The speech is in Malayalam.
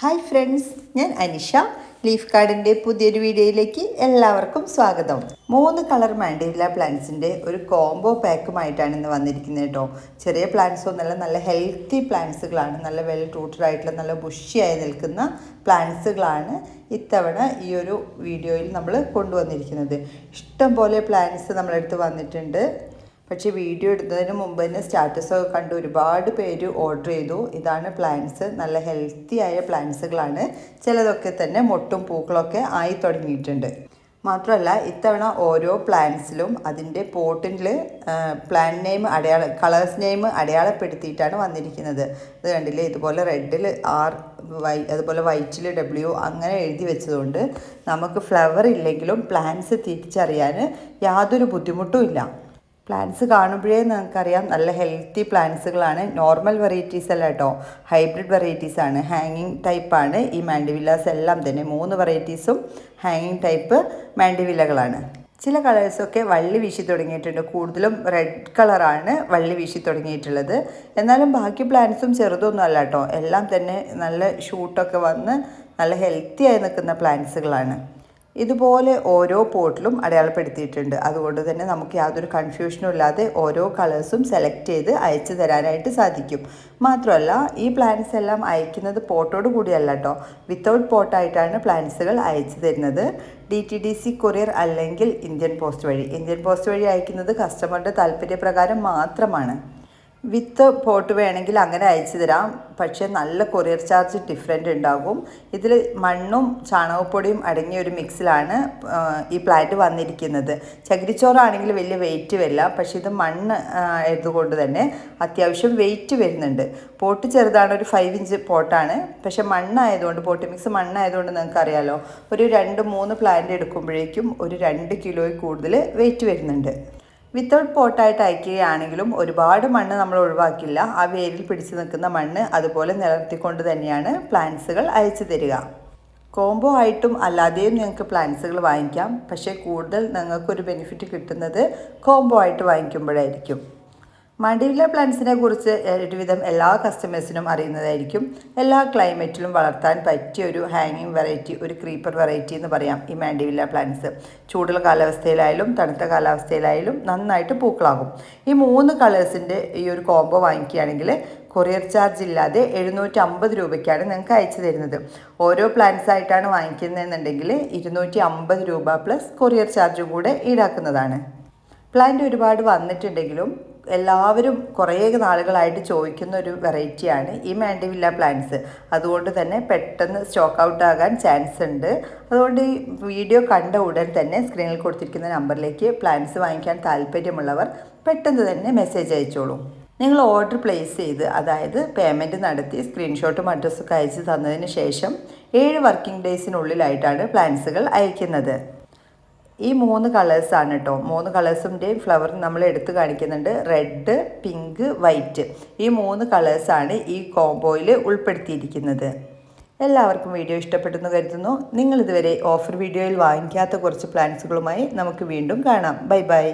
ഹായ് ഫ്രണ്ട്സ് ഞാൻ അനിഷ. ലീഫ് കാർഡിന്റെ പുതിയൊരു വീഡിയോയിലേക്ക് എല്ലാവർക്കും സ്വാഗതം. മൂന്ന് കളർ മാൻഡേല പ്ലാന്റ്സിന്റെ ഒരു കോംബോ പാക്കുമായിട്ടാണ് ഇന്ന് വന്നിരിക്കുന്നത് കേട്ടോ. ചെറിയ പ്ലാന്റ്സ് ഒന്നല്ല നല്ല ഹെൽത്തി പ്ലാന്റ്സുകളാണ് നല്ല വെൽ റൂട്ടഡ് ആയിട്ടുള്ള നല്ല ബുഷിയായി നിൽക്കുന്ന പ്ലാന്റ്സുകളാണ് ഇത്തവണ ഈ ഒരു വീഡിയോയിൽ നമ്മൾ കൊണ്ടുവന്നിരിക്കുന്നത്. ഇഷ്ടം പോലെ പ്ലാന്റ്സ് നമ്മളെടുത്ത് വന്നിട്ടുണ്ട്. പക്ഷേ വീഡിയോ എടുത്തതിന് മുമ്പ് തന്നെ സ്റ്റാറ്റസ് ഒക്കെ കണ്ട് ഒരുപാട് പേര് ഓർഡർ ചെയ്തു. ഇതാണ് പ്ലാന്റ്സ്. നല്ല ഹെൽത്തി ആയ പ്ലാന്റ്സുകളാണ്. ചിലതൊക്കെ തന്നെ മൊട്ടും പൂക്കളൊക്കെ ആയി തുടങ്ങിയിട്ടുണ്ട്. മാത്രമല്ല ഇത്തവണ ഓരോ പ്ലാന്റ്സിലും അതിന്റെ പോട്ടിൽ പ്ലാൻ നെയിം അടയാള കളേഴ്സ് നെയിം അടയാളപ്പെടുത്തിയിട്ടാണ് വന്നിരിക്കുന്നത്. ഇത് കണ്ടില്ലേ? ഇതുപോലെ റെഡിൽ ആർ വൈ അതുപോലെ വൈറ്റിൽ ഡബ്ല്യു അങ്ങനെ എഴുതി വെച്ചതുകൊണ്ട് നമുക്ക് ഫ്ലവർ ഇല്ലെങ്കിലും പ്ലാന്റ്സ് തിരിച്ചറിയാൻ യാതൊരു ബുദ്ധിമുട്ടും ഇല്ല. പ്ലാന്റ്സ് കാണുമ്പോഴേ നിങ്ങൾക്കറിയാം നല്ല ഹെൽത്തി പ്ലാന്റ്സുകളാണ് നോർമൽ വെറൈറ്റീസ് അല്ല കേട്ടോ. ഹൈബ്രിഡ് വെറൈറ്റീസ് ആണ്. ഹാങ്ങിങ് ടൈപ്പാണ് ഈ മാൻഡിവില്ലാസ് എല്ലാം തന്നെ മൂന്ന് വെറൈറ്റീസും ഹാങ്ങിങ് ടൈപ്പ് മാൻഡിവില്ലകളാണ് ചില കളേഴ്സൊക്കെ വള്ളി വീശി തുടങ്ങിയിട്ടുണ്ട്. കൂടുതലും റെഡ് കളറാണ് വള്ളി വീശി തുടങ്ങിയിട്ടുള്ളത്. എന്നാലും ബാക്കി പ്ലാന്റ്സും ചെറുതൊന്നും അല്ല കേട്ടോ. എല്ലാം തന്നെ നല്ല ഷൂട്ടൊക്കെ വന്ന് നല്ല ഹെൽത്തി ആയി നിൽക്കുന്ന പ്ലാന്റ്സുകളാണ് ഇതുപോലെ ഓരോ പോട്ടിലും അടയാളപ്പെടുത്തിയിട്ടുണ്ട്. അതുകൊണ്ട് തന്നെ നമുക്ക് യാതൊരു കൺഫ്യൂഷനും ഇല്ലാതെ ഓരോ കളേഴ്സും സെലക്ട് ചെയ്ത് അയച്ചു തരാനായിട്ട് സാധിക്കും. മാത്രമല്ല ഈ പ്ലാന്റ്സ് എല്ലാം അയക്കുന്നത് പോട്ടോട് കൂടിയല്ല കേട്ടോ വിത്തൗട്ട് പോട്ടായിട്ടാണ് പ്ലാന്റ്സുകൾ അയച്ചു തരുന്നത്. D T D C courier അല്ലെങ്കിൽ ഇന്ത്യൻ പോസ്റ്റ് വഴി. ഇന്ത്യൻ പോസ്റ്റ് വഴി അയക്കുന്നത് കസ്റ്റമറുടെ താല്പര്യപ്രകാരം മാത്രമാണ്. വിത്ത് പോട്ട് വേണമെങ്കിൽ അങ്ങനെ അയച്ചു തരാം. പക്ഷേ നല്ല കൊറിയർ ചാർജ് ഡിഫറെന്റ് ഉണ്ടാകും. ഇതിൽ മണ്ണും ചാണകപ്പൊടിയും അടങ്ങിയ ഒരു മിക്സിലാണ് ഈ പ്ലാറ്റ് വന്നിരിക്കുന്നത്. ചകിരിച്ചോറാണെങ്കിൽ വലിയ വെയിറ്റ് വരില്ല. പക്ഷേ ഇത് മണ്ണ് ആയതുകൊണ്ട് തന്നെ അത്യാവശ്യം വെയിറ്റ് വരുന്നുണ്ട്. പോട്ട് ചെറുതാണ് ഒരു ഫൈവ് ഇഞ്ച് പോട്ടാണ്. പക്ഷേ മണ്ണായതുകൊണ്ട് പോട്ട് മിക്സ് മണ്ണായതുകൊണ്ട് നിങ്ങൾക്ക് അറിയാലോ ഒരു രണ്ട് മൂന്ന് പ്ലാന്റ് എടുക്കുമ്പോഴേക്കും ഒരു രണ്ട് കിലോയിൽ കൂടുതൽ വെയിറ്റ് വരുന്നുണ്ട്. വിത്തൗട്ട് പോട്ടായിട്ട് അയക്കുകയാണെങ്കിലും ഒരുപാട് മണ്ണ് നമ്മൾ ഒഴിവാക്കില്ല. ആ വേരിൽ പിടിച്ചു നിൽക്കുന്ന മണ്ണ് അതുപോലെ നിലർത്തിക്കൊണ്ട് തന്നെയാണ് പ്ലാന്റ്സുകൾ അയച്ചു തരിക. കോംബോ ആയിട്ടും അല്ലാതെയും നിങ്ങൾക്ക് പ്ലാന്റ്സുകൾ വാങ്ങിക്കാം. പക്ഷേ കൂടുതൽ നിങ്ങൾക്കൊരു ബെനിഫിറ്റ് കിട്ടുന്നത് കോംബോ ആയിട്ട് വാങ്ങിക്കുമ്പോഴായിരിക്കും. മണ്ടിവില്ല പ്ലാന്റ്സിനെ കുറിച്ച് ഒരുവിധം എല്ലാ കസ്റ്റമേഴ്സിനും അറിയുന്നതായിരിക്കും. എല്ലാ ക്ലൈമറ്റിലും വളർത്താൻ പറ്റിയ ഒരു ഹാങ്ങിങ് വെറൈറ്റി ഒരു ക്രീപ്പർ വെറൈറ്റി എന്ന് പറയാം ഈ മാൻഡിവില്ല പ്ലാന്റ്സ്. ചൂടുള്ള കാലാവസ്ഥയിലായാലും തണുത്ത കാലാവസ്ഥയിലായാലും നന്നായിട്ട് പൂക്കളാകും. ഈ മൂന്ന് കളേഴ്സിന്റെ ഈ ഒരു കോംബോ വാങ്ങിക്കുകയാണെങ്കിൽ കൊറിയർ ചാർജ് ഇല്ലാതെ എഴുന്നൂറ്റി അമ്പത് രൂപയ്ക്കാണ് നിങ്ങൾക്ക് അയച്ചു തരുന്നത്. ഓരോ പ്ലാന്റ്സ് ആയിട്ടാണ് വാങ്ങിക്കുന്നതെന്നുണ്ടെങ്കിൽ ഇരുന്നൂറ്റി അമ്പത് രൂപ പ്ലസ് കൊറിയർ ചാർജും കൂടെ ഈടാക്കുന്നതാണ്. പ്ലാന്റ് ഒരുപാട് വന്നിട്ടുണ്ടെങ്കിലും എല്ലാവരും കുറേ നാളുകളായിട്ട് ചോദിക്കുന്ന ഒരു വെറൈറ്റിയാണ് ഈ മാൻഡിവില്ല പ്ലാന്റ്സ്. അതുകൊണ്ട് തന്നെ പെട്ടെന്ന് സ്റ്റോക്ക് ഔട്ട് ആകാൻ ചാൻസ് ഉണ്ട്. അതുകൊണ്ട് ഈ വീഡിയോ കണ്ട ഉടൻ തന്നെ സ്ക്രീനിൽ കൊടുത്തിരിക്കുന്ന നമ്പറിലേക്ക് പ്ലാന്റ്സ് വാങ്ങിക്കാൻ താല്പര്യമുള്ളവർ പെട്ടെന്ന് തന്നെ മെസ്സേജ് അയച്ചോളൂ. നിങ്ങൾ ഓർഡർ പ്ലേസ് ചെയ്ത് അതായത് പേയ്മെന്റ് നടത്തി സ്ക്രീൻഷോട്ടും അഡ്രസ്സൊക്കെ അയച്ച് തന്നതിന് ശേഷം ഏഴ് വർക്കിംഗ് ഡേയ്സിനുള്ളിലായിട്ടാണ് പ്ലാന്റ്സുകൾ അയക്കുന്നത്. ഈ മൂന്ന് കളേഴ്സാണ് കേട്ടോ മൂന്ന് കളേഴ്സിന്റെയും ഫ്ലവർ നമ്മൾ എടുത്ത് കാണിക്കുന്നുണ്ട്. റെഡ് പിങ്ക് വൈറ്റ് ഈ മൂന്ന് കളേഴ്സാണ് ഈ കോംബോയിൽ ഉൾപ്പെടുത്തിയിരിക്കുന്നത്. എല്ലാവർക്കും വീഡിയോ ഇഷ്ടപ്പെട്ടെന്ന് കരുതുന്നു. നിങ്ങളിതുവരെ ഓഫർ വീഡിയോയിൽ വാങ്ങിക്കാത്ത കുറച്ച് പ്ലാന്റ്സുകളുമായി നമുക്ക് വീണ്ടും കാണാം. Bye bye